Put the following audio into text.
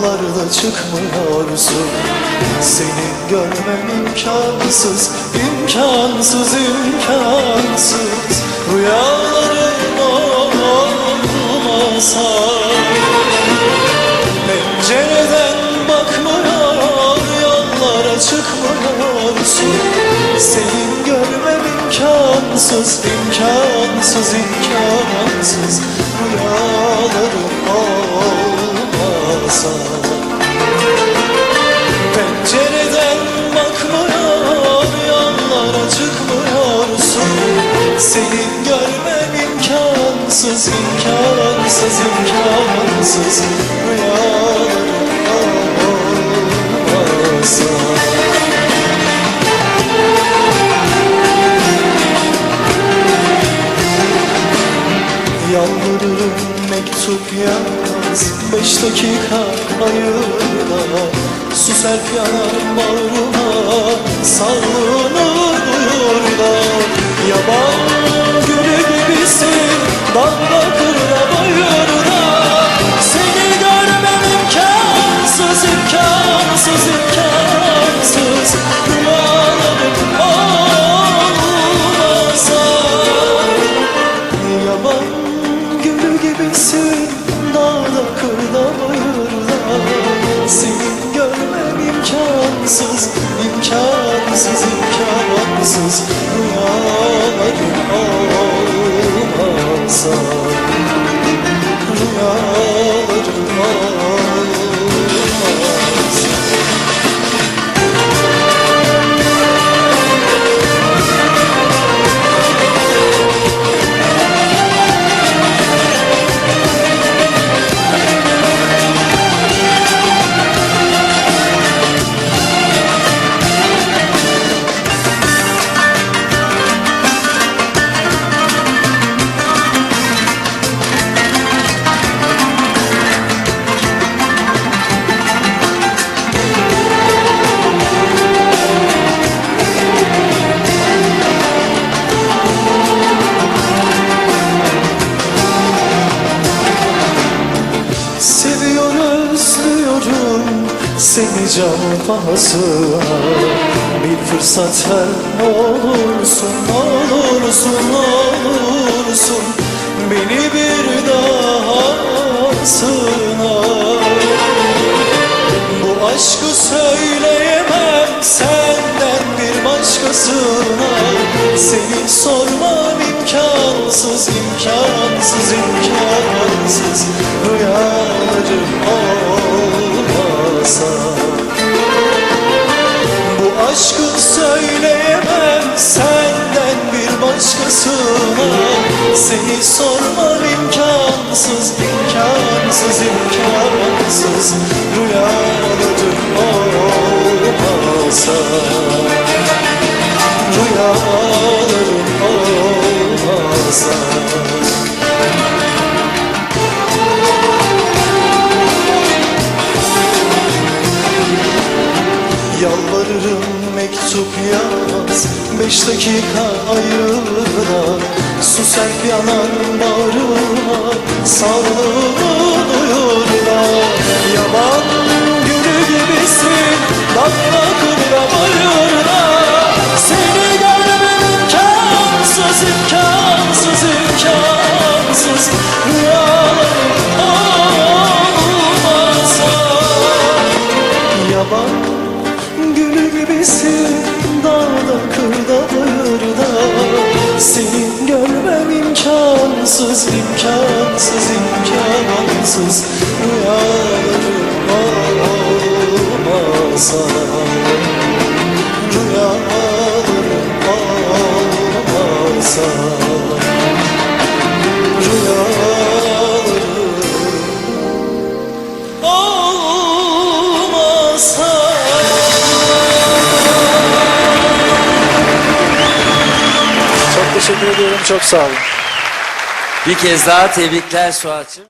Fallarda çıkmıyorsun. Seni görmem imkansız imkansız imkansız. Rüyalarım olmasa. Pencereden bakmıyor Yollara çıkmıyorsun. Senin görmem imkansız imkansız imkansız. Rüyalarım olmasa Senin görmem imkansız imkansız imkansız. Rüyalarım olmasa Yalvarırım mektup yaz Beş dakika ayırma. Su serp yanar bağrıma Sallanır duyurda Yaban bayırda Seni görmem imkansız imkansız imkansız. Rüyalarım olmasa seni can pahasına Bir fırsat ne olursun ne olursun ne olursun. Beni bir daha sığına. Bu aşkı söyleyemem senden bir başkasına. Seni sormam imkansız, imkansız, imkansız. Rüyalarım olmasa aşkı söyleyemem senden bir başkasına Seni sormam imkansız, imkansız, imkansız. Rüyalarım olmasa. Rüyalarım mektup yaz Beş dakika ayırda. Su serp yanan bağrıma duyurda imkansız imkansız imkansız Rüyalarım olmasa Rüyalarım olmasa Rüyalarım olmasa Çok teşekkür ediyorum. Çok sağ olun. Bir kez daha tebrikler Suat'cığım.